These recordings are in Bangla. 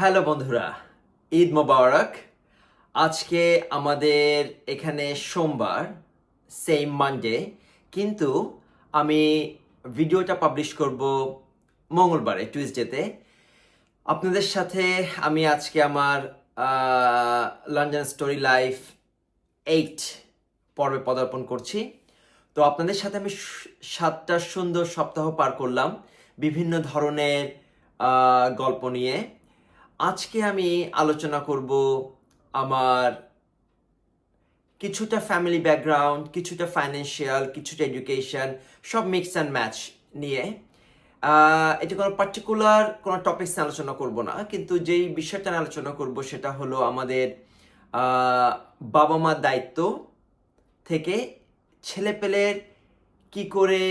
হ্যালো বন্ধুরা, ঈদ মোবারক। আজকে আমাদের এখানে সোমবার সেম মানডে কিন্তু আমি ভিডিওটা পাবলিশ করব মঙ্গলবারে টুইসডেতে আপনাদের সাথে আমি আজকে আমার লন্ডন স্টোরি লাইফ এইট পর্বে পদার্পণ করছি। তো আপনাদের সাথে আমি সাতটা সুন্দর সপ্তাহ পার করলাম, বিভিন্ন ধরনের গল্প নিয়ে। আজকে আমি আলোচনা করব আমার কিছুটা ফ্যামিলি ব্যাকগ্রাউন্ড কিছুটা ফাইন্যান্সিয়াল কিছুটা এডুকেশন সব মিক্স অ্যান্ড ম্যাচ নিয়ে। এটা কোনো পার্টিকুলার কোনো টপিক্স নিয়ে আলোচনা করব না, কিন্তু যেই বিষয়টা নিয়ে আলোচনা করব সেটা হলো আমাদের বাবা মার দায়িত্ব থেকে ছেলেপেলের কি করে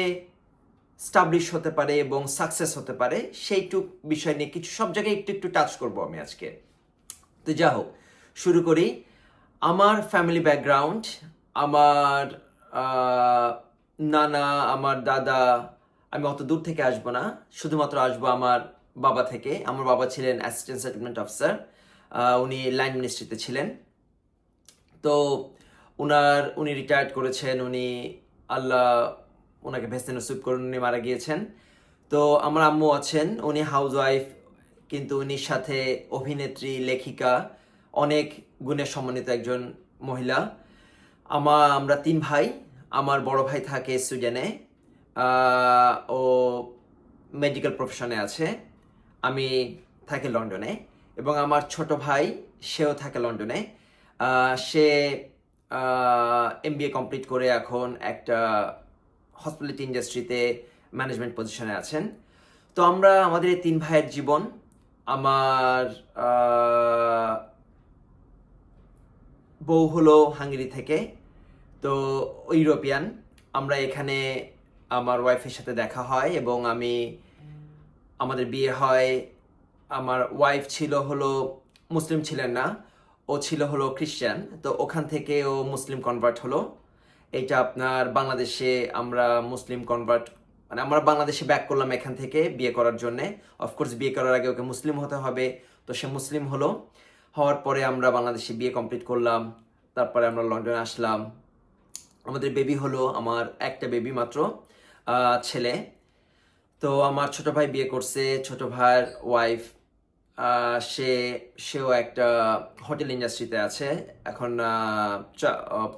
স্টাবলিশ হতে পারে এবং সাকসেস হতে পারে, সেইটুক বিষয় নিয়ে কিছু, সব জায়গায় একটু একটু টাচ করব আমি আজকে। তো যা হোক, শুরু করি। আমার ফ্যামিলি ব্যাকগ্রাউন্ড আমার নানা, আমার দাদা, আমি অত দূর থেকে আসব না, শুধুমাত্র আসব আমার বাবা থেকে। আমার বাবা ছিলেন অ্যাসিস্ট্যান্ট সেটেলমেন্ট অফিসার উনি লাইন মিনিস্ট্রিতে ছিলেন। তো উনার, উনি রিটায়ার্ড করেছেন, উনি আল্লাহ ওনাকে ভেস্তে নসিব করুন উনি মারা গিয়েছেন। তো আমার আম্মু আছেন, উনি হাউস ওয়াইফ কিন্তু উনির সাথে অভিনেত্রী, লেখিকা, অনেক গুণে সম্মানিত একজন মহিলা। আমার আমরা তিন ভাই, আমার বড় ভাই থাকে সুইডেনে ও মেডিকেল প্রফেশনে আছে, আমি থাকি লন্ডনে, এবং আমার ছোট ভাই, সেও থাকে লন্ডনে। সে এম কমপ্লিট করে এখন একটা হসপিটালিটি ইন্ডাস্ট্রিতে ম্যানেজমেন্ট পজিশনে আছেন। তো আমরা আমাদের এই তিন ভাইয়ের জীবন, আমার বউ হলো হাঙ্গেরি থেকে, তো ইউরোপিয়ান। আমরা এখানে আমার ওয়াইফের সাথে দেখা হয় এবং আমি, আমাদের বিয়ে হয়। আমার ওয়াইফ ছিল হলো মুসলিম ছিলেন না, ও ছিল হলো খ্রিস্টান, তো ওখান থেকে ও মুসলিম কনভার্ট হলো। এটা আপনার বাংলাদেশে আমরা মুসলিম কনভার্ট মানে আমরা বাংলাদেশে ব্যাক করলাম এখান থেকে বিয়ে করার জন্যে। অফকোর্স বিয়ে করার আগে ওকে মুসলিম হতে হবে। তো সে মুসলিম হলো। হওয়ার পরে আমরা বাংলাদেশে বিয়ে কমপ্লিট করলাম। তারপরে আমরা লন্ডনে আসলাম। আমাদের বেবি হলো আমার একটা বেবি মাত্র ছেলে। তো আমার ছোট ভাই বিয়ে করছে, ছোট ভাইয়ের ওয়াইফ সে, সেও একটা হোটেল ইন্ডাস্ট্রিতে আছে। এখন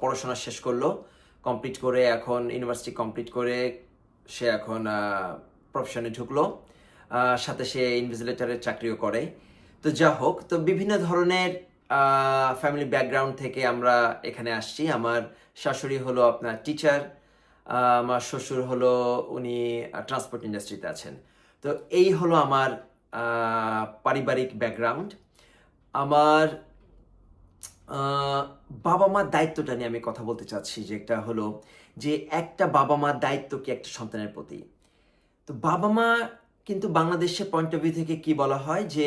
পড়াশোনা শেষ করল। কমপ্লিট করে এখন ইউনিভার্সিটি কমপ্লিট করে সে এখন প্রফেশনে ঢুকলো। সাথে সে ইনভিজিলেটারের চাকরিও করে। তো যা হোক, তো বিভিন্ন ধরনের ফ্যামিলি ব্যাকগ্রাউন্ড থেকে আমরা এখানে আসছি। আমার শাশুড়ি হলো আপনার টিচার আমার শ্বশুর হলো উনি ট্রান্সপোর্ট ইন্ডাস্ট্রিতে আছেন। তো এই হলো আমার পারিবারিক ব্যাকগ্রাউন্ড আমার বাবা মার দায়িত্বটা নিয়ে আমি কথা বলতে চাচ্ছি যেটা হলো যে একটা বাবা মার দায়িত্ব কি একটা সন্তানের প্রতি? তো বাবা মা কিন্তু বাংলাদেশের পয়েন্ট অফ ভিউ থেকে কি বলা হয়? যে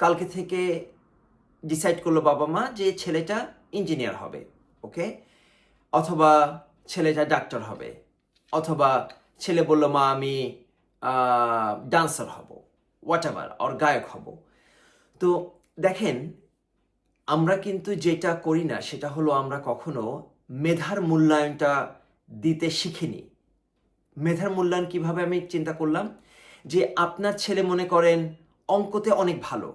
কালকে থেকে ডিসাইড করল বাবা মা যে ছেলেটা ইঞ্জিনিয়ার হবে ওকে অথবা ছেলেটা ডাক্তার হবে, অথবা ছেলে বলল, মা, আমি ডান্সার হব হোয়াট এভার অর গায়ক হব। তো দেখেন আমরা কিন্তু যেটা করি না, সেটা হলো আমরা কখনো মেধার মূল্যায়নটা দিতে শিখিনি। মেধার মূল্যায়ন কীভাবে আমি চিন্তা করলাম? যে আপনার ছেলে মনে করেন অঙ্কতে অনেক ভালো,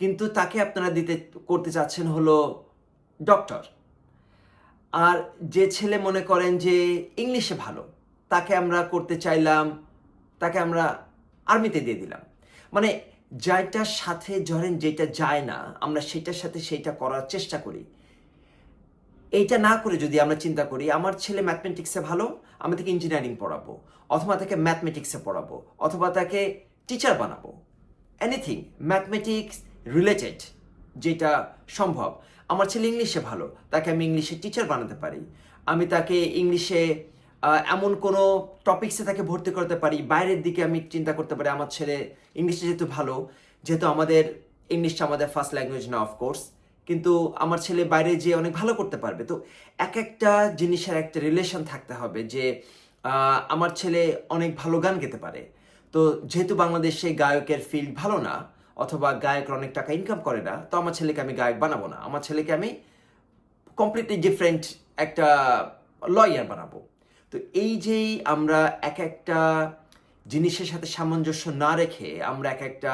কিন্তু তাকে আপনারা দিতে, করতে চাচ্ছেন হলো ডক্টর। আর যে ছেলে মনে করেন যে ইংলিশে ভালো, তাকে আমরা করতে চাইলাম, তাকে আমরা আর্মিতে দিয়ে দিলাম। মানে যাইটার সাথে ধরেন যেটা যায় না, আমরা সেটার সাথে সেইটা করার চেষ্টা করি। এইটা না করে যদি আমরা চিন্তা করি, আমার ছেলে ম্যাথমেটিক্সে ভালো, আমি তাকে ইঞ্জিনিয়ারিং পড়াবো, অথবা তাকে ম্যাথমেটিক্সে পড়াবো, অথবা তাকে টিচার বানাবো। এনিথিং ম্যাথমেটিক্স রিলেটেড যেটা সম্ভব। আমার ছেলে ইংলিশে ভালো, তাকে আমি ইংলিশে টিচার বানাতে পারি। আমি তাকে ইংলিশে এমন কোনো টপিক্সে তাকে ভর্তি করতে পারি। বাইরের দিকে আমি চিন্তা করতে পারি, আমার ছেলে ইংলিশে যেহেতু ভালো, যেহেতু আমাদের ইংলিশটা আমাদের ফার্স্ট ল্যাঙ্গুয়েজ না অফকোর্স কিন্তু আমার ছেলে বাইরে যেয়ে অনেক ভালো করতে পারবে। তো এক একটা জিনিসের একটা রিলেশন থাকতে হবে যে আমার ছেলে অনেক ভালো গান গেতে পারে। তো যেহেতু বাংলাদেশে গায়কের ফিল্ড ভালো না, অথবা গায়করা অনেক টাকা ইনকাম করে না, তো আমার ছেলেকে আমি গায়ক বানাবো না। আমার ছেলেকে আমি কমপ্লিটলি ডিফারেন্ট একটা লয়ার বানাবো। তো এই যেই আমরা এক একটা জিনিসের সাথে সামঞ্জস্য না রেখে আমরা এক একটা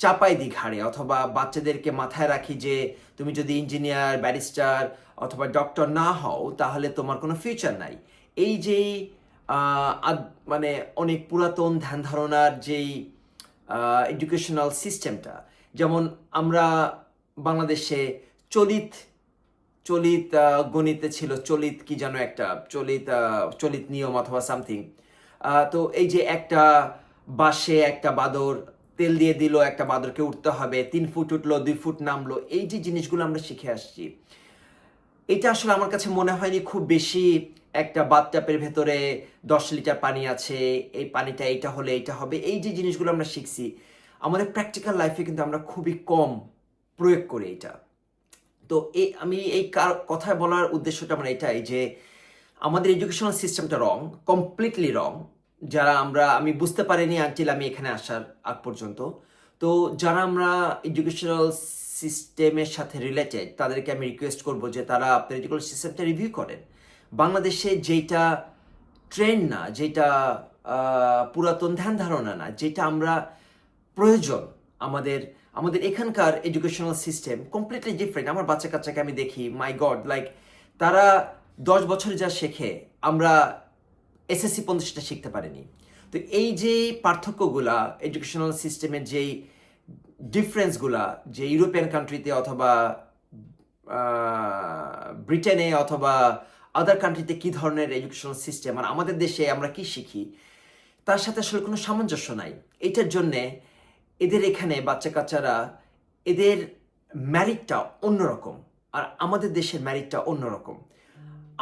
চাপাই দিই ঘাড়ে, অথবা বাচ্চাদেরকে মাথায় রাখি যে তুমি যদি ইঞ্জিনিয়ার, ব্যারিস্টার অথবা ডক্টর না হও, তাহলে তোমার কোনো ফিউচার নাই। এই যেই মানে অনেক পুরাতন ধ্যান ধারণার যেই এডুকেশনাল সিস্টেমটা যেমন আমরা বাংলাদেশে চলিত চলিত গণিতে ছিল চলিত কি যেন একটা, চলিত চলিত নিয়ম অথবা সামথিং তো এই যে একটা বাসে একটা বাদর, তেল দিয়ে দিল একটা বাদরকে উঠতে হবে, তিন ফুট উঠল, দুই ফুট নামলো, এই যে জিনিসগুলো আমরা শিখে আসছি। এটা আসলে আমার কাছে মনে হয়নি খুব বেশি একটা বাথটাপের ভেতরে দশ লিটার পানি আছে, এই পানিটা এইটা হলে এইটা হবে, এই যে জিনিসগুলো আমরা শিখছি, আমাদের প্র্যাকটিক্যাল লাইফে কিন্তু আমরা খুবই কম প্রয়োগ করি এটা। তো এই, আমি এই কার- কথা বলার উদ্দেশ্যটা আমার এটাই যে আমাদের এডুকেশনাল সিস্টেমটা রং কমপ্লিটলি রং যারা আমরা, আমি বুঝতে পারিনি আনটিল আমি এখানে আসার আগ পর্যন্ত। তো যারা আমরা এডুকেশনাল সিস্টেমের সাথে রিলেটেড তাদেরকে আমি রিকোয়েস্ট করব যে তারা আপনার এডুকেশনাল সিস্টেমটা রিভিউ করেন। বাংলাদেশে যেটা ট্রেন্ড না যেটা পুরাতন ধ্যান ধারণা না যেটা আমরা প্রয়োজন আমাদের আমাদের এখানকার এডুকেশনাল সিস্টেম কমপ্লিটলি ডিফারেন্ট আমার বাচ্চা কাচ্চাকে আমি দেখি মাই গড লাইক তারা দশ বছরে যা শেখে, আমরা এসএসসি সেটা শিখতে পারিনি। তো এই যে পার্থক্যগুলা এডুকেশনাল সিস্টেমের যেই ডিফারেন্সগুলা যে ইউরোপিয়ান কান্ট্রিতে অথবা ব্রিটেনে অথবা আদার কান্ট্রিতে কি ধরনের এডুকেশনাল সিস্টেম আর আমাদের দেশে আমরা কি শিখি, তার সাথে আসলে কোনো সামঞ্জস্য নাই। এটার জন্যে এদের এখানে বাচ্চা কাচ্চারা এদের ম্যারিটটা অন্যরকম আর আমাদের দেশের ম্যারিটটা অন্যরকম।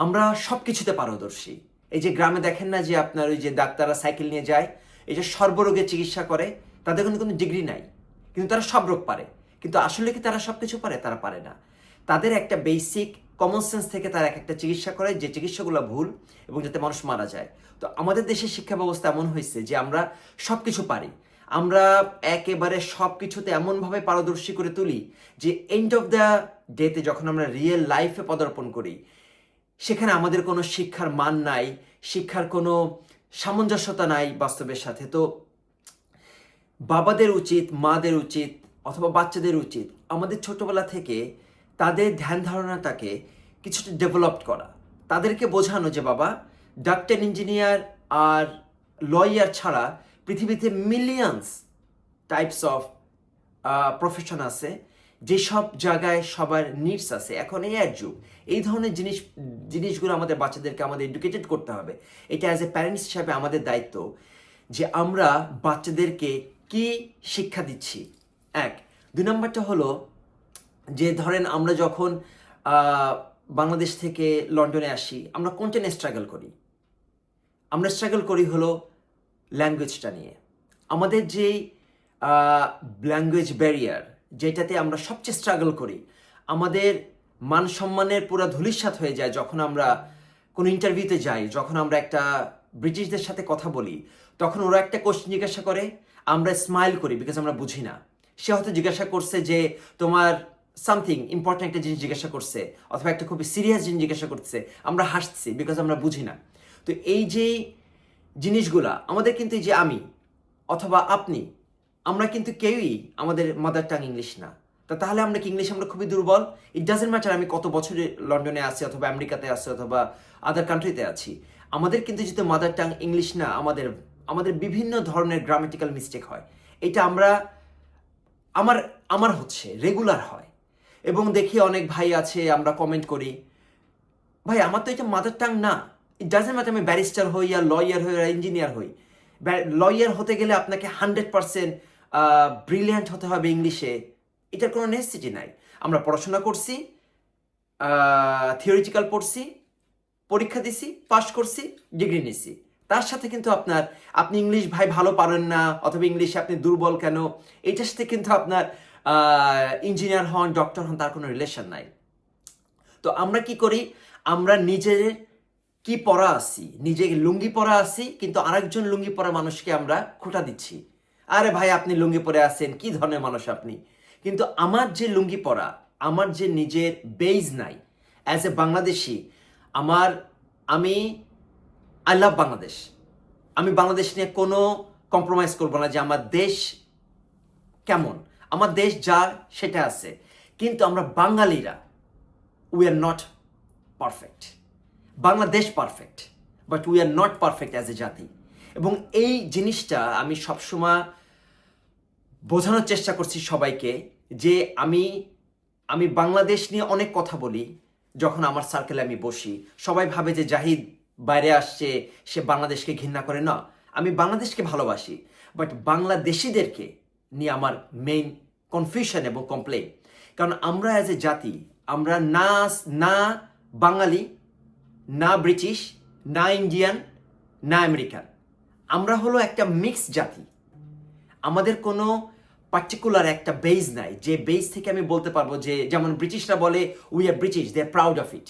আমরা সব কিছুতে পারদর্শী। এই যে গ্রামে দেখেন না যে আপনার ওই যে ডাক্তাররা সাইকেল নিয়ে যায়, এই যে সর্বরোগের চিকিৎসা করে, তাদের কিন্তু কোনো ডিগ্রি নাই। কিন্তু তারা সব রোগ পারে। কিন্তু আসলে কি তারা সব কিছু পারে? তারা পারে না। তাদের একটা বেসিক কমন সেন্স থেকে তারা এক একটা চিকিৎসা করে, যে চিকিৎসাগুলো ভুল এবং যাতে মানুষ মারা যায়। তো আমাদের দেশের শিক্ষা ব্যবস্থা এমন হয়েছে যে আমরা সব কিছু পারি। আমরা একেবারে সব কিছুতে এমনভাবে পারদর্শী করে তুলি যে এন্ড অফ দ্য ডেতে যখন আমরা রিয়েল লাইফে পদার্পণ করি, সেখানে আমাদের কোনো শিক্ষার মান নাই, শিক্ষার কোনো সামঞ্জস্যতা নাই বাস্তবের সাথে। তো বাবাদের উচিত, মাদের উচিত, অথবা বাচ্চাদের উচিত, আমাদের ছোটবেলা থেকে তাদের ধ্যান ধারণাটাকে কিছুটা ডেভেলপ করা। তাদেরকে বোঝানো যে, বাবা ডাক্তার ইঞ্জিনিয়ার আর লয়ার ছাড়া পৃথিবীতে মিলিয়ন্স টাইপস অফ প্রফেশন আছে, যেসব জায়গায় সবার নিডস আছে। এখন এই এক যুগ। এই ধরনের জিনিস, জিনিসগুলো আমাদের বাচ্চাদেরকে আমাদের এডুকেটেড করতে হবে। এটা অ্যাজ এ প্যারেন্টস হিসাবে আমাদের দায়িত্ব যে আমরা বাচ্চাদেরকে কি শিক্ষা দিচ্ছি। এক। দুই নম্বরটা হলো যে ধরেন আমরা যখন বাংলাদেশ থেকে লন্ডনে আসি, আমরা কোনটা নিয়ে স্ট্রাগল করি। আমরা স্ট্রাগল করি হলো ল্যাঙ্গুয়েজটা নিয়ে। আমাদের যে ল্যাঙ্গুয়েজ ব্যারিয়ার যেটাতে আমরা সবচেয়ে স্ট্রাগল করি, আমাদের মান সম্মানের পুরো ধূলিসাৎ হয়ে যায় যখন আমরা কোনো ইন্টারভিউতে যাই, যখন আমরা একটা ব্রিটিশদের সাথে কথা বলি, তখন ওরা একটা কোশ্চেন জিজ্ঞাসা করে, আমরা স্মাইল করি বিকজ আমরা বুঝি না। সে হয়তো জিজ্ঞাসা করছে যে, তোমার সামথিং ইম্পর্ট্যান্ট একটা জিনিস জিজ্ঞাসা করছে, অথবা একটা খুবই সিরিয়াস জিনিস জিজ্ঞাসা করছে, আমরা হাসছি বিকজ আমরা বুঝি না। তো এই যে জিনিসগুলা, আমাদের কিন্তু যে আমি অথবা আপনি, আমরা কিন্তু কেউই আমাদের মাদার টাং ইংলিশ না। তা তাহলে আমরা কি ইংলিশ আমরা খুবই দুর্বল? ইট ডাজেন্ট ম্যাটার আমি কত বছরে লন্ডনে আছি অথবা আমেরিকাতে আছি অথবা আদার কান্ট্রিতে আছি। আমাদের কিন্তু যেহেতু মাদার টাং ইংলিশ না, আমাদের আমাদের বিভিন্ন ধরনের গ্রামেটিক্যাল মিস্টেক হয়। এটা আমরা, আমার আমার হচ্ছে রেগুলার হয়। এবং দেখি অনেক ভাই আছে, আমরা কমেন্ট করি। ভাই, আমার তো এটা মাদার টাং না। ডাজেন্ট ম্যাটার আমি ব্যারিস্টার হই আর লয়ার হই আর ইঞ্জিনিয়ার হই। লয়ার হতে গেলে আপনাকে হান্ড্রেড পার্সেন্ট ব্রিলিয়ান্ট হতে হবে ইংলিশে এটার কোনো নেসিটি নাই। আমরা পড়াশোনা করছি থিওরিটিক্যাল পড়ছি, পরীক্ষা দিছি পাশ করছি ডিগ্রি নিছি। তার সাথে কিন্তু আপনার, আপনি ইংলিশ ভাই ভালো পারেন না, অথবা ইংলিশে আপনি দুর্বল কেন, এটার সাথে কিন্তু আপনার ইঞ্জিনিয়ার হন ডক্টর হন, তার কোনো রিলেশন নাই। তো আমরা কি করি? আমরা নিজের কি পরা আছি? নিজে লুঙ্গি পরা আছি, কিন্তু আরেকজন লুঙ্গি পরা মানুষকে আমরা খোটা দিচ্ছি। আরে ভাই, আপনি লুঙ্গি পরে আছেন, কি ধরনের মানুষ আপনি? কিন্তু আমার যে লুঙ্গি পরা, আমার যে নিজের বেইজ নাই অ্যাজ এ বাংলাদেশি, আমার, আমি আই লাভ বাংলাদেশ। আমি বাংলাদেশ নিয়ে কোনো কম্প্রোমাইজ করব না যে আমার দেশ কেমন। আমার দেশ যা, সেটা আছে। কিন্তু আমরা বাঙালিরা we are not perfect Bangladesh perfect but we are not perfect as a জাতি। এবং এই জিনিসটা আমি সবসময় বোঝানোর চেষ্টা করছি সবাইকে যে আমি আমি বাংলাদেশ নিয়ে অনেক কথা বলি, যখন আমার সার্কেলে আমি বসি। সবাই ভাবে যে জাহিদ বাইরে আসছে, সে বাংলাদেশকে ঘৃণা করে। না, আমি বাংলাদেশকে ভালোবাসি বাট বাংলাদেশিদেরকে নিয়ে আমার মেইন কনফিউশন এবং কমপ্লেন কারণ আমরা অ্যাজ এ জাতি, আমরা না না বাঙালি না ব্রিটিশ, না ইন্ডিয়ান, না আমেরিকান। আমরা হলো একটা মিক্স জাতি। আমাদের কোনো পার্টিকুলার একটা বেজ নাই। যে বেজ থেকে আমি বলতে পারব যে, যেমন ব্রিটিশরা বলে we are British they are proud of it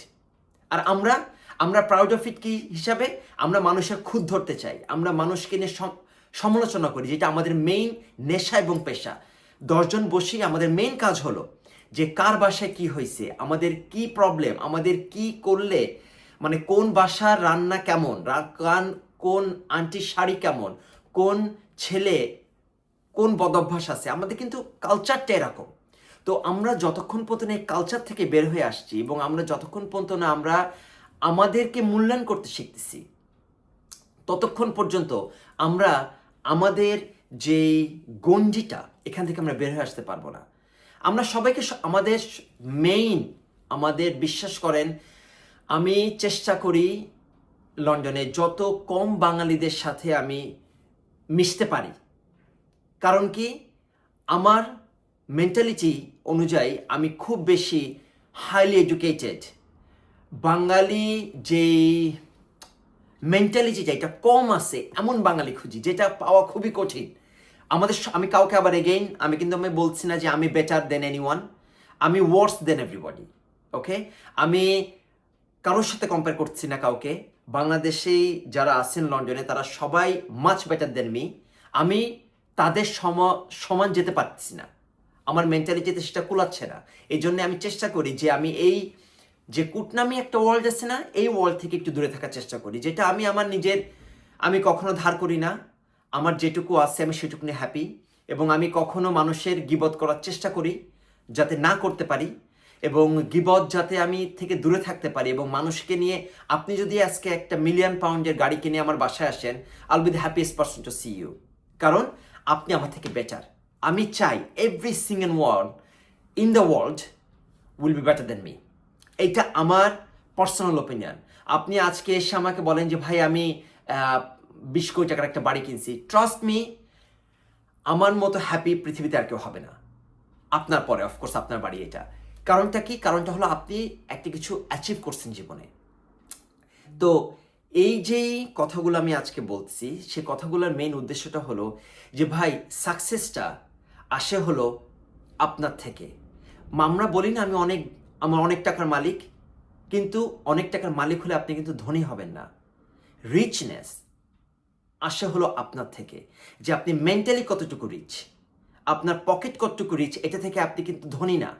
আর আমরা আমরা প্রাউড অফ ইট কি হিসাবে? আমরা মানুষের খুদ ধরতে চাই। আমরা মানুষকে নিয়ে সম- সমালোচনা করি, যেটা আমাদের মেইন নেশা এবং পেশা। দশজন বসি আমাদের মেইন কাজ হলো যে, কার বাসায় কি হয়েছে আমাদের কি প্রবলেম আমাদের কি করলে মানে কোন বাসার রান্না কেমন? কান, কোন আন্টির শাড়ি কেমন? কোন ছেলে, কোন বদভ্যাস আছে? আমাদের কিন্তু কালচারটা এরকম। তো আমরা যতক্ষণ পর্যন্ত এই কালচার থেকে বের হয়ে আসছি এবং আমরা যতক্ষণ পর্যন্ত না আমরা আমাদেরকে মূল্যায়ন করতে শিখতেছি, ততক্ষণ পর্যন্ত আমরা আমাদের যে গঞ্জিটা এখান থেকে আমরা বের হয়ে আসতে পারব না। আমরা সবাইকে আমাদের মেইন আমাদের বিশ্বাস করেন আমি চেষ্টা করি লন্ডনে যত কম বাঙালিদের সাথে আমি মিশতে পারি। কারণ কি? আমার মেন্টালিটি অনুযায়ী আমি খুব বেশি হাইলি এডুকেটেড বাঙালি যেই মেন্টালিটিটা এটা কম আছে, এমন বাঙালি খুঁজি, যেটা পাওয়া খুবই কঠিন। আমাদের আমি কাউকে আবার এগেইন আমি কিন্তু আমি বলছি না যে আমি বেটার দেন এনি আমি ওয়ার্স দেন এভরিবডি ওকে আমি কারোর সাথে কম্পেয়ার করছি না কাউকে। বাংলাদেশেই যারা আছেন লন্ডনে, তারা সবাই মাছ বেটার দেন মি আমি তাদের সম, সমান যেতে পারছি না। আমার মেন্টালিটিতে সেটা কুলাচ্ছে না। এই জন্য আমি চেষ্টা করি যে আমি এই যে কুটনামি একটা ওয়ার্ল্ড আছে না, এই ওয়ার্ল্ড থেকে একটু দূরে থাকার চেষ্টা করি। যেটা আমি আমার নিজের, আমি কখনো ধার করি না। আমার যেটুকু আছে আমি সেটুকু নিয়ে হ্যাপি এবং আমি কখনো মানুষের গিবত করার চেষ্টা করি, যাতে না করতে পারি। এবং গিবত যাতে আমি থেকে দূরে থাকতে পারি এবং মানুষকে নিয়ে আপনি যদি আজকে একটা মিলিয়ন পাউন্ডের গাড়ি কিনে আমার বাসায় আসেন I'll be the happiest person to see you কারণ আপনি আমার থেকে বেটার আমি চাই every single world in the world will be better than me এইটা আমার পার্সোনাল ওপিনিয়ন আপনি আজকে এসে আমাকে বলেন যে, ভাই, আমি বিশ কোটি টাকার একটা বাড়ি কিনছি। ট্রাস্ট মি আমার মতো হ্যাপি পৃথিবীতে আর কেউ হবে না। আপনার পরে অফকোর্স আপনার বাড়ি এটা। কারণটা কি? কারণটা হলো আপনি একটা কিছু অ্যাচিভ করছেন জীবনে। তো এই যেই কথাগুলো আমি আজকে বলছি, সে কথাগুলোর মেইন উদ্দেশ্যটা হলো যে, ভাই সাকসেসটা আসে হলো আপনার থেকে। আমরা বলি না আমি অনেক, আমার অনেক টাকার মালিক, কিন্তু অনেক টাকার মালিক হলে আপনি কিন্তু ধনী হবেন না। রিচনেস আসে হলো আপনার থেকে, যে আপনি মেন্টালি কতটুকু রিচ আপনার পকেট কতটুকু রিচ এটা থেকে আপনি কিন্তু ধনী না।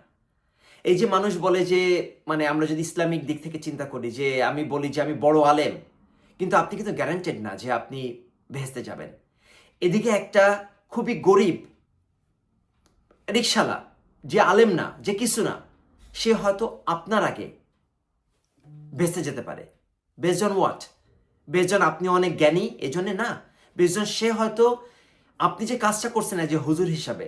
এই যে মানুষ বলে যে মানে আমরা যদি ইসলামিক দিক থেকে চিন্তা করি যে, আমি বলি যে আমি বড় আলেম, কিন্তু আপনি কিন্তু গ্যারান্টেড না যে আপনি ভেস্তে যাবেন। এদিকে একটা খুবই গরিব রিক্সালা যে আলেম না, যে কিছু না, সে হয়তো আপনার আগে বেঁচে যেতে পারে। বেজন ওয়াট বেজন আপনি অনেক জ্ঞানী, এজন্য না। বেজন সে হয়তো, আপনি যে কাজটা করছেন যে হুজুর হিসাবে,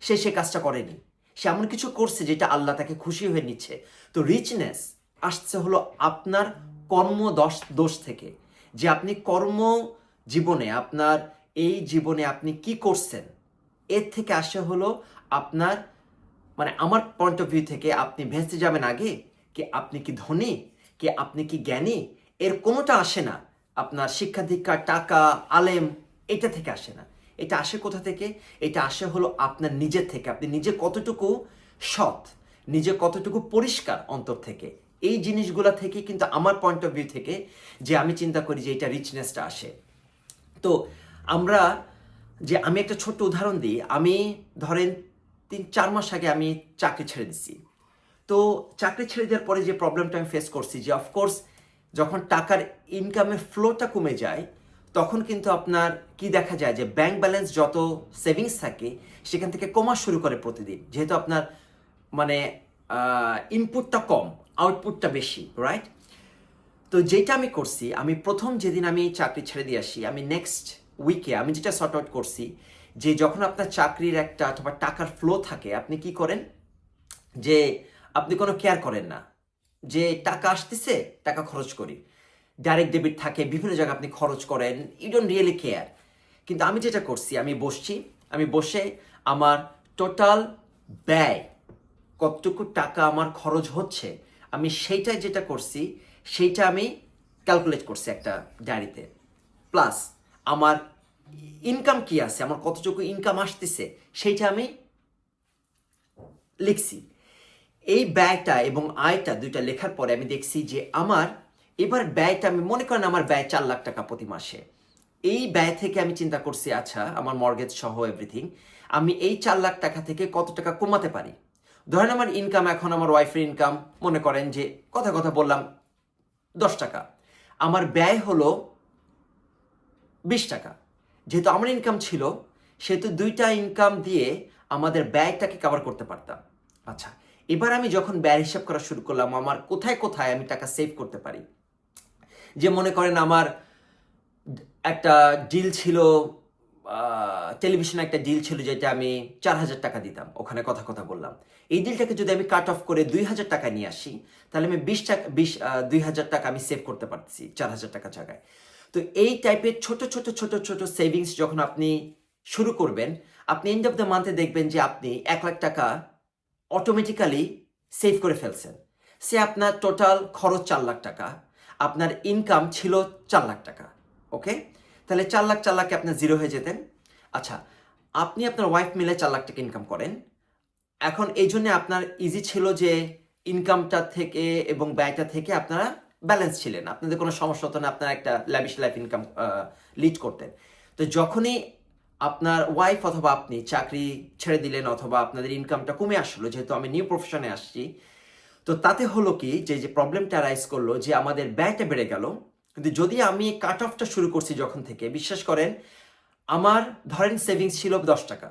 সে সে কাজটা করেনি। সে এমন কিছু করছে যেটা আল্লাহ তাকে খুশি হয়ে নিচ্ছে। তো রিচনেস আসছে হলো আপনার কর্ম দোষ দোষ থেকে। যে আপনি কর্ম জীবনে আপনার এই জীবনে আপনি কি করছেন, এর থেকে আসে হলো আপনার মানে আমার পয়েন্ট অফ ভিউ থেকে আপনি ভেসে যাবেন আগে কি আপনি কি ধনী, কি আপনি কি জ্ঞানী? এর কোনোটা আসে না। আপনার শিক্ষা দীক্ষা টাকা, আলেম, এটা থেকে আসে না। এটা আসে কোথা থেকে? এটা আসে হলো আপনার নিজের থেকে। আপনি নিজে কতটুকু সৎ, নিজে কতটুকু পরিষ্কার অন্তর থেকে। এই জিনিসগুলো থেকে কিন্তু আমার পয়েন্ট অফ ভিউ থেকে যে আমি চিন্তা করি যে এটা রিচনেসটা আসে। তো আমরা যে আমি একটা ছোট্ট উদাহরণ দিই। আমি ধরেন তিন, চার মাস আগে আমি চাকরি ছেড়ে দিছি। তো চাকরি ছেড়ে দেওয়ার পরে যে প্রবলেমটা আমি ফেস করছি যে অফকোর্স যখন টাকার ইনকামের ফ্লোটা কমে যায় তখন কিন্তু আপনার কি দেখা যায় যে ব্যাংক ব্যালেন্স যত সেভিংস থাকে, সেখান থেকে কমা শুরু করে প্রতিদিন। যেহেতু আপনার মানে ইনপুটটা কম আউটপুটটা বেশি রাইট তো যেটা আমি করছি, আমি প্রথম যেদিন আমি চাকরি ছেড়ে দিয়ে আসি, আমি নেক্সট উইকে আমি যেটা সর্ট আউট করছি, যে যখন আপনার চাকরির একটা অথবা টাকার ফ্লো থাকে, আপনি কি করেন? যে আপনি কোনো কেয়ার করেন না। যে টাকা আসতেছে, টাকা খরচ করি। ডাইরেক্ট ডেবিট থাকে, বিভিন্ন জায়গায় আপনি খরচ করেন ইউ ডোন্ট রিয়েলি কেয়ার কিন্তু আমি যেটা করছি, আমি বসছি, আমি বসে আমার টোটাল ব্যয়, কতটুকু টাকা আমার খরচ হচ্ছে, আমি সেইটাই যেটা করছি, সেইটা আমি ক্যালকুলেট করছি একটা ডায়েরিতে প্লাস আমার ইনকাম কি আছে, আমার কতটুকু ইনকাম আসতেছে, সেইটা আমি লিখছি। এই ব্যয়টা এবং আয়টা দুইটা লেখার পরে আমি দেখছি যে আমার এবার ব্যয়টা আমি মনে করেন আমার ব্যয় চার লাখ টাকা প্রতি মাসে। এই ব্যয় থেকে আমি চিন্তা করছি আচ্ছা আমার মর্গেজ সহ এভরিথিং আমি এই চার লাখ টাকা থেকে কত টাকা কমাতে পারি? ধরেন আমার ইনকাম এখন আমার ওয়াইফের ইনকাম মনে করেন যে, কথা কথা বললাম, দশ টাকা। আমার ব্যয় হলো বিশ টাকা। যেহেতু আমার ইনকাম ছিল, সেহেতু দুইটা ইনকাম দিয়ে আমাদের ব্যয়টাকে কভার করতে পারতাম। আচ্ছা এবার আমি যখন ব্যয় হিসাব করা শুরু করলাম, আমার কোথায় কোথায় আমি টাকা সেভ করতে পারি? যে মনে করেন আমার একটা ডিল ছিল টেলিভিশনে একটা ডিল ছিল যেটা আমি চার হাজার টাকা দিতাম, ওখানে কথা কথা বললাম। এই ডিলটাকে যদি আমি কাট অফ করে দুই হাজার টাকা নিয়ে আসি, তাহলে আমি বিশ টাকা, বিশ দুই হাজার টাকা আমি সেভ করতে পারছি চার হাজার টাকা জায়গায়। তো এই টাইপের ছোট ছোট ছোট ছোট সেভিংস যখন আপনি শুরু করবেন, আপনি এন্ড অফ দ্য মান্থে দেখবেন যে আপনি এক লাখ টাকা অটোমেটিক্যালি সেভ করে ফেলছেন। সে আপনার টোটাল খরচ চার লাখ টাকা আপনার ইনকাম ছিল চার লাখ টাকা ওকে তাহলে চার লাখ, চার লাখে আপনার জিরো হয়ে যেতেন। আচ্ছা আপনি আপনার ওয়াইফ মিলে চার লাখ টাকা ইনকাম করেন। এখন এই জন্য আপনার ইজি ছিল যে ইনকামটা থেকে এবং ব্যয়টা থেকে আপনারা ব্যালেন্স ছিলেন। আপনাদের কোনো সমস্যা হতো না, আপনারা একটা ল্যাবিশ লাইফ ইনকাম লিড করতেন। তো যখনই আপনার ওয়াইফ অথবা আপনি চাকরি ছেড়ে দিলেন অথবা আপনাদের ইনকামটা কমে আসলো, যেহেতু আমি নিউ প্রফেশনে আসছি তো তাতে হলো কি, যে যে প্রবলেমটা রাইজ করল, যে আমাদের ব্যয়টা বেড়ে গেল, কিন্তু যদি আমি কাট অফটা শুরু করছি যখন থেকে, বিশ্বাস করেন, আমার ধরেন সেভিংস ছিল দশ টাকা,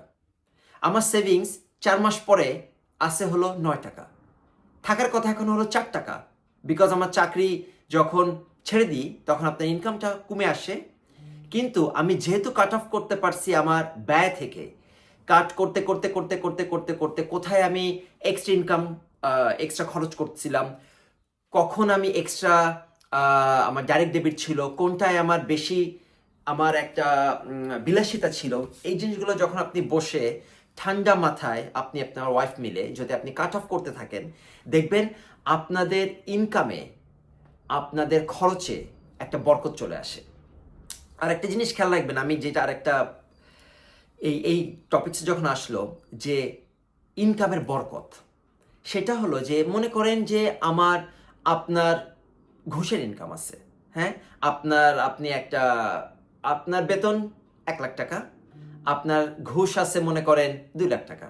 আমার সেভিংস চার মাস পরে আসে হলো নয় টাকা। থাকার কথা এখন হলো চার টাকা বিকজ আমার চাকরি যখন ছেড়ে দিই, তখন আপনার ইনকামটা কমে আসে। কিন্তু আমি যেহেতু কাট অফ করতে পারছি আমার ব্যয় থেকে কাট করতে করতে করতে করতে করতে করতে, কোথায় আমি এক্সট্রা ইনকাম এক্সট্রা খরচ করছিলাম। কখন আমি এক্সট্রা আমার ডাইরেক্ট ডেবিট ছিল, কোনটায় আমার বেশি, আমার একটা বিলাসিতা ছিল, এই জিনিসগুলো যখন আপনি বসে ঠান্ডা মাথায় আপনি আপনার ওয়াইফ মিলে যদি আপনি কাট অফ করতে থাকেন, দেখবেন আপনাদের ইনকামে আপনাদের খরচে একটা বরকত চলে আসে। আর একটা জিনিস খেয়াল রাখবেন, আমি যেটা আরেকটা, এই এই টপিকসে যখন আসলো, যে ইনকামের বরকত সেটা হলো যে মনে করেন যে আমার, আপনার ঘুষের ইনকাম আছে হ্যাঁ? আপনার, আপনি একটা, আপনার বেতন এক লাখ টাকা, আপনার ঘুষ আছে মনে করেন দুই লাখ টাকা।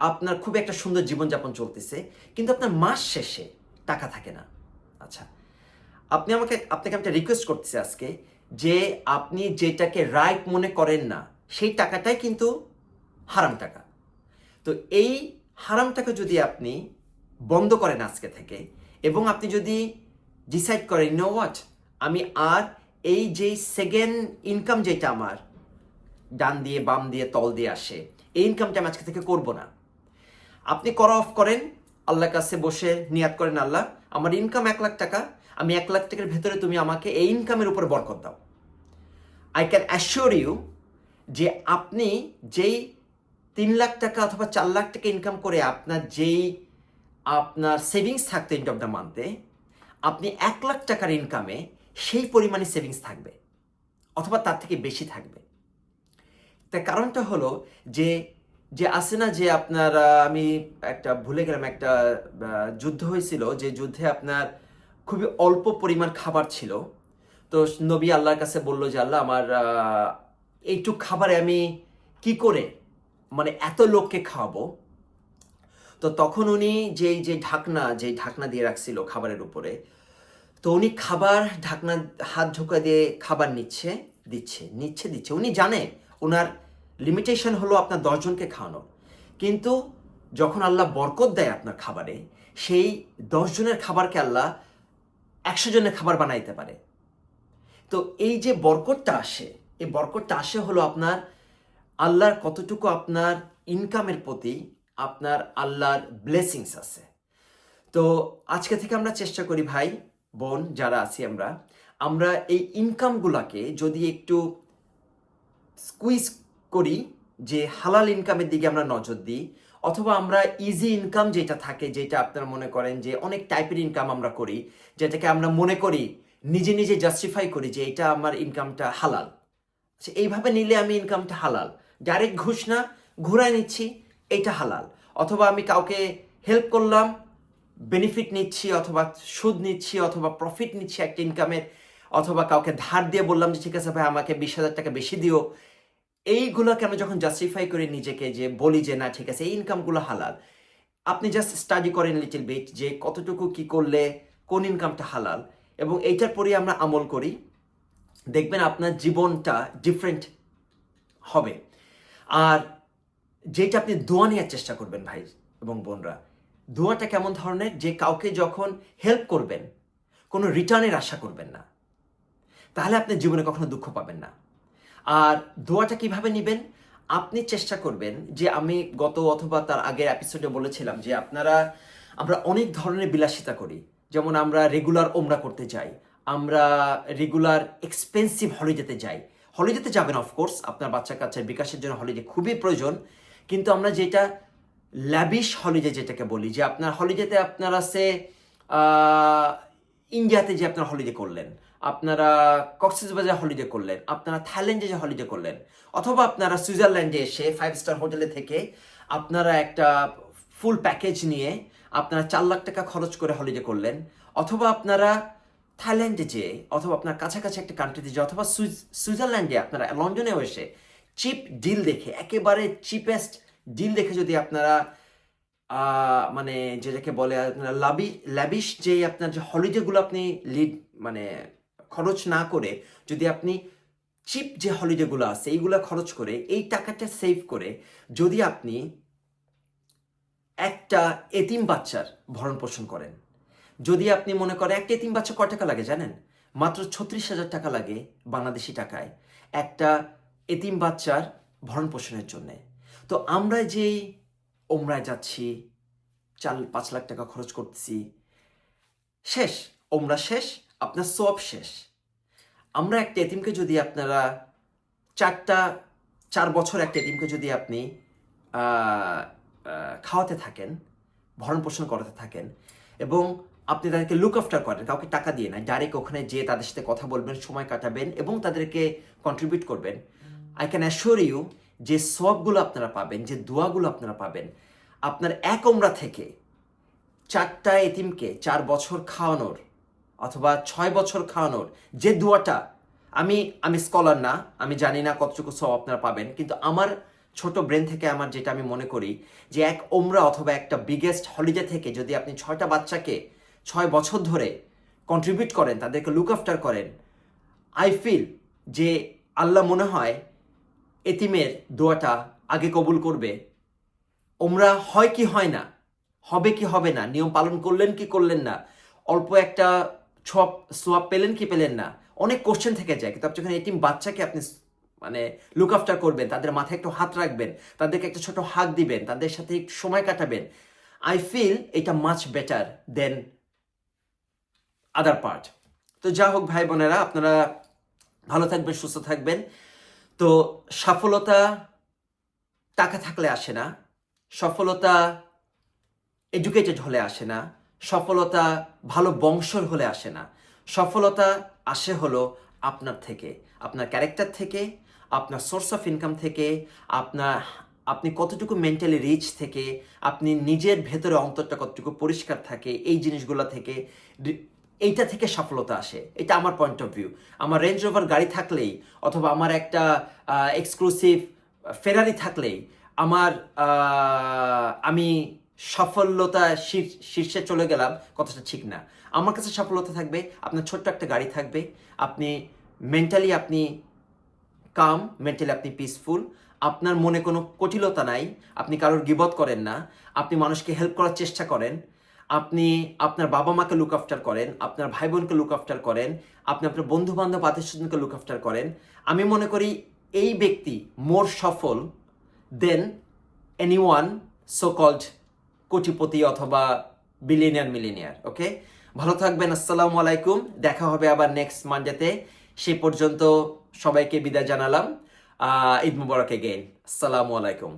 আপনার খুব একটা সুন্দর জীবনযাপন চলতেছে, কিন্তু আপনার মাস শেষে টাকা থাকে না। আচ্ছা আপনি আমাকে, আপনাকে একটা রিকোয়েস্ট করতেছি আজকে যে আপনি যেটাকে রাইট মনে করেন না, সেই টাকাটাই কিন্তু হারাম টাকা। তো এই হারাম টাকা যদি আপনি বন্ধ করেন আজকে থেকে, এবং আপনি যদি ডিসাইড করেন নো ওয়াট আমি আর এই যে সেকেন্ড ইনকাম যেটা আমার, ডান দিয়ে বাম দিয়ে তল দিয়ে আসে, এই ইনকামটা আমি আজকে থেকে করব না। আপনি করা অফ করেন, আল্লাহর কাছে বসে নিয়াত করেন, আল্লাহ, আমার ইনকাম এক লাখ টাকা, আমি এক লাখ টাকার ভেতরে তুমি আমাকে এই ইনকামের উপর বরকত দাও। আই ক্যান অ্যাসিওর ইউ যে আপনি যেই তিন লাখ টাকা অথবা চার লাখ টাকা ইনকাম করে আপনার যেই আপনার সেভিংস থাকতো এন্ড অফ দ্য মান্থে আপনি এক লাখ টাকার ইনকামে সেই পরিমাণে সেভিংস থাকবে, অথবা তার থেকে বেশি থাকবে। তার কারণটা হলো যে যে আছে না যে আপনার আমি একটা ভুলে গেলাম, একটা যুদ্ধ হয়েছিল, যে যুদ্ধে আপনার খুবই অল্প পরিমাণ খাবার ছিল। তো নবী আল্লাহর কাছে বলল যে, আল্লাহ, আমার এইটুক খাবারে আমি কি করে মানে এত লোককে খাওয়াবো। তো তখন উনি যেই যে ঢাকনা, যেই ঢাকনা দিয়ে রাখছিল খাবারের উপরে, তো উনি খাবার, ঢাকনা হাত ঢোকা দিয়ে খাবার নিচ্ছে, দিচ্ছে নিচ্ছে, দিচ্ছে। উনি জানে ওনার লিমিটেশন হলো আপনার দশজনকে খাওয়ানো কিন্তু যখন আল্লাহ বরকত দেয় আপনার খাবারে, সেই দশজনের খাবারকে আল্লাহ একশো জনের খাবার বানাইতে পারে। তো এই যে বরকতটা আসে, এই বরকতটা আসে হলো আপনার আল্লাহর কতটুকু আপনার ইনকামের প্রতি আপনার আল্লাহর ব্লেসিংস আছে। তো আজকে থেকে আমরা চেষ্টা করি ভাই, বোন যারা আছি আমরা আমরা এই ইনকামগুলোকে যদি একটু স্কুইজ করি যে হালাল ইনকামের দিকে আমরা নজর দিই, অথবা আমরা ইজি ইনকাম যেটা থাকে, যেটা আপনারা মনে করেন যে অনেক টাইপের ইনকাম আমরা করি, যেটাকে আমরা মনে করি, নিজে নিজে জাস্টিফাই করি যে এটা আমার ইনকামটা হালাল। আচ্ছা এইভাবে নিলে আমি ইনকামটা হালাল। ডাইরেক্ট ঘুষ না ঘুরায় নিচ্ছি এটা হালাল। অথবা আমি কাউকে হেল্প করলাম বেনিফিট নিচ্ছি অথবা সুদ নিচ্ছি অথবা প্রফিট নিচ্ছি একটা ইনকামের অথবা কাউকে ধার দিয়ে বললাম যে, ঠিক আছে ভাই, আমাকে বিশ হাজার টাকা বেশি দিও। এইগুলোকে আমরা যখন জাস্টিফাই করি নিজেকে যে, বলি যে, না, ঠিক আছে, এই ইনকামগুলো হালাল। আপনি জাস্ট স্টাডি করেন লিটল বিট যে, কতটুকু কি করলে, কোন ইনকামটা হালাল। এবং এইটার পরে আমরা আমল করি। দেখবেন আপনার জীবনটা ডিফারেন্ট হবে। আর যেটা আপনি দোয়া নেওয়ার চেষ্টা করবেন ভাই এবং বোনরা, দোয়াটা কেমন ধরনের? যে কাউকে যখন হেল্প করবেন, কোনো রিটার্নের আশা করবেন না, তাহলে আপনি জীবনে কখনো দুঃখ পাবেন না। আর দোয়াটা কীভাবে নেবেন? আপনি চেষ্টা করবেন যে আমি গত অথবা তার আগের এপিসোডে বলেছিলাম যে আপনারা, আমরা অনেক ধরনের বিলাসিতা করি। যেমন আমরা রেগুলার ওমরা করতে যাই, আমরা রেগুলার এক্সপেন্সিভ হলিডেতে যাই হলিডেতে যাবেন অফকোর্স আপনার বাচ্চা কাচ্চার বিকাশের জন্য হলিডে খুবই প্রয়োজন। কিন্তু আমরা যেটা ল্যাবিশ হলিডে যেটাকে বলি, যে আপনার হলিডেতে আপনারা সে ইন্ডিয়াতে যে আপনার হলিডে করলেন, আপনারা কক্সবাজার হলিডে করলেন, আপনারা থাইল্যান্ডে যে হলিডে করলেন, অথবা আপনারা সুইজারল্যান্ডে এসে ফাইভ স্টার হোটেলে থেকে আপনারা একটা ফুল প্যাকেজ নিয়ে আপনারা চার লাখ টাকা খরচ করে হলিডে করলেন, অথবা আপনারা থাইল্যান্ডে যে, অথবা আপনার কাছাকাছি একটা কান্ট্রিতে যে, অথবা সুইজ- সুইজারল্যান্ডে আপনারা, লন্ডনেও এসে চিপ ডিল দেখে, একেবারে চিপেস্ট ডিল দেখে যদি আপনারা মানে যেটাকে বলে আপনার লাবি ল্যাবিশ যে আপনার যে হলিডেগুলো আপনি লিড মানে খরচ না করে যদি আপনি চিপ যে হলিডেগুলো আছে, এইগুলো খরচ করে, এই টাকাটা সেভ করে যদি আপনি একটা এতিম বাচ্চার ভরণ পোষণ করেন। যদি আপনি মনে করেন একটা এতিম বাচ্চা কয় টাকা লাগে জানেন? মাত্র ছত্রিশ হাজার টাকা লাগে বাংলাদেশি টাকায় একটা এতিম বাচ্চার ভরণ পোষণের জন্যে। তো আমরা যেই ওমরায় যাচ্ছি চার পাঁচ লাখ টাকা খরচ করছি শেষ, ওমরা শেষ, আপনার সব শেষ। আমরা একটা এতিমকে যদি আপনারা চারটা, চার বছর একটা এতিমকে যদি আপনি খাওয়াতে থাকেন, ভরণ পোষণ করাতে থাকেন, এবং আপনি তাদেরকে লুক আফটার করেন, কাউকে টাকা দিয়ে না ডাইরেক্ট ওখানে যেয়ে তাদের সাথে কথা বলবেন, সময় কাটাবেন এবং তাদেরকে কন্ট্রিবিউট করবেন। আই ক্যান অ্যাসিওর ইউ যে সবগুলো আপনারা পাবেন, যে দোয়াগুলো আপনারা পাবেন, আপনার এক ওমরা থেকে চারটা এতিমকে চার বছর খাওয়ানোর অথবা ছয় বছর খাওয়ানোর যে দোয়াটা, আমি আমি স্কলার না, আমি জানি না কতটুকু সব আপনারা পাবেন, কিন্তু আমার ছোট ব্রেন থেকে আমার যেটা আমি মনে করি যে এক ওমরা অথবা একটা বিগেস্ট হলিডে থেকে যদি আপনি ছয়টা বাচ্চাকে ছয় বছর ধরে কন্ট্রিবিউট করেন, তাদেরকে লুক আফটার করেন। আই ফিল যে আল্লাহ মনে হয় এতিমের দোয়াটা আগে কবুল করবে। ওমরা হয় কি হয় না, হবে কি হবে না, নিয়ম পালন করলেন কি করলেন না, অল্প একটা ছপ সোয়াব পেলেন কি পেলেন না, অনেক কোশ্চেন থেকে যায়। কিন্তু যখন এটিম বাচ্চাকে আপনি মানে লুক আফটার করবেন, তাদের মাথায় একটু হাত রাখবেন, তাদেরকে একটা ছোট হাত দিবেন, তাদের সাথে একটু সময় কাটাবেন আই ফিল এটা much better than other part তো যা হোক, ভাই বোনেরা, আপনারা ভালো থাকবেন, সুস্থ থাকবেন। তো সফলতা টাকা থাকলে আসে না, সফলতা এডুকেটেড হলে আসে না, সফলতা ভালো বংশর হলে আসে না, সফলতা আসে হলো আপনার থেকে, আপনার ক্যারেক্টার থেকে, আপনার সোর্স অফ ইনকাম থেকে, আপনার, আপনি কতটুকু মেন্টালি রিচ থেকে, আপনি নিজের ভেতরে অন্তরটা কতটুকু পরিষ্কার থাকে, এই জিনিসগুলো থেকে এইটা থেকে সফলতা আসে। এটা আমার পয়েন্ট অফ ভিউ আমার রেঞ্জ রোভার গাড়ি থাকলেই অথবা আমার একটা এক্সক্লুসিভ ফেরারি থাকলেই আমার আমি সফলতা শীর- শীর্ষে চলে গেলাম, কথাটা ঠিক না। আমার কাছে সফলতা থাকবে, আপনার ছোট্ট একটা গাড়ি থাকবে, আপনি মেন্টালি আপনি কাম মেন্টালি আপনি পিসফুল আপনার মনে কোনো কঠিলতা নাই, আপনি কারোর গিবত করেন না, আপনি মানুষকে হেল্প করার চেষ্টা করেন আপনি আপনার বাবা মাকে লুক আফটার করেন, আপনার ভাই বোনকে লুক আফটার করেন, আপনি আপনার বন্ধু বান্ধব আত্মীয়স্বজনকে লুক আফটার করেন, আমি মনে করি এই ব্যক্তি মোর সফল than any one so called কোটিপতি অথবা বিলিনিয়ার মিলিনিয়ার ওকে ভালো থাকবেন, আসসালামু আলাইকুম, দেখা হবে আবার নেক্সট মানডেতে সে পর্যন্ত সবাইকে বিদায় জানালাম। ঈদ মুবারক এগেইন আসসালামু আলাইকুম।